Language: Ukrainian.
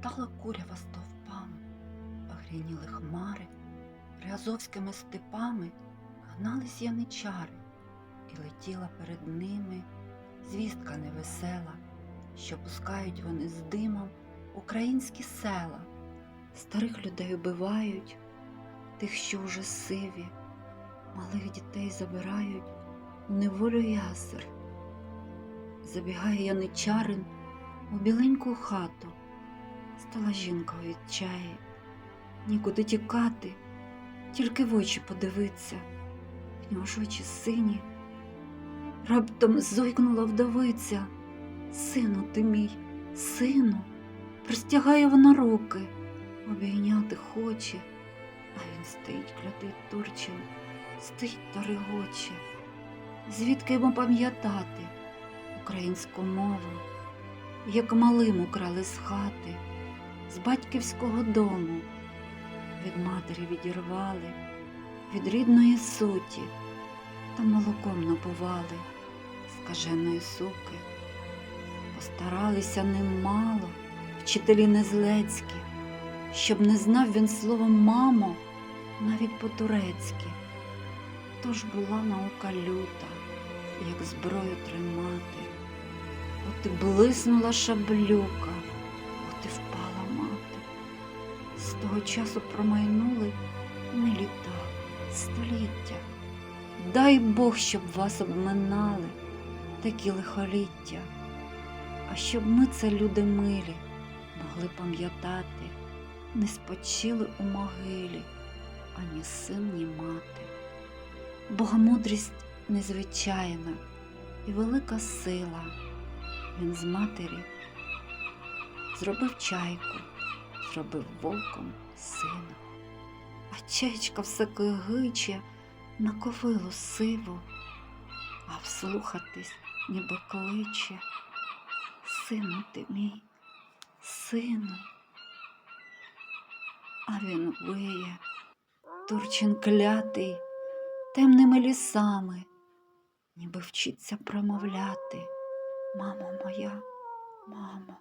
Стала курява стовпами, огрініли хмари, приазовськими степами гнались яничари, і летіла перед ними звістка невесела, що пускають вони з димом українські села, старих людей убивають, тих, що вже сиві, малих дітей забирають у неволю ясер. Забігає яничарин у біленьку хату, стала жінка у відчаї, нікуди тікати, тільки в очі подивиться, в нього ж очі сині. Раптом зойкнула вдовиця. Сину ти мій, сину, простягає вона руки, обійняти хоче, а він стоїть клятий Турчин, стоїть та регоче. Звідки йому пам'ятати українську мову, як малим украли з хати, з батьківського дому, від матері відірвали, від рідної суті, та молоком напували скаженої суки. Постаралися немало вчителі незлецькі, щоб не знав він словом мамо навіть по-турецьки. Тож була наука люта, як зброю тримати. От блиснула шаблюка, того часу промайнули не літа, століття. Дай Бог, щоб вас обминали такі лихоліття, а щоб ми, це люди милі, могли пам'ятати, не спочили у могилі ані син, ні мати. Богомудрість незвичайна і велика сила. Він з матері зробив чайку, зробив вовком сина. А чаєчка все кигиче на ковилу сиву, а вслухатись ніби кличе. Сину ти мій, сину. А він виє, Турчин клятий, темними лісами, ніби вчиться промовляти. Мамо моя, мамо.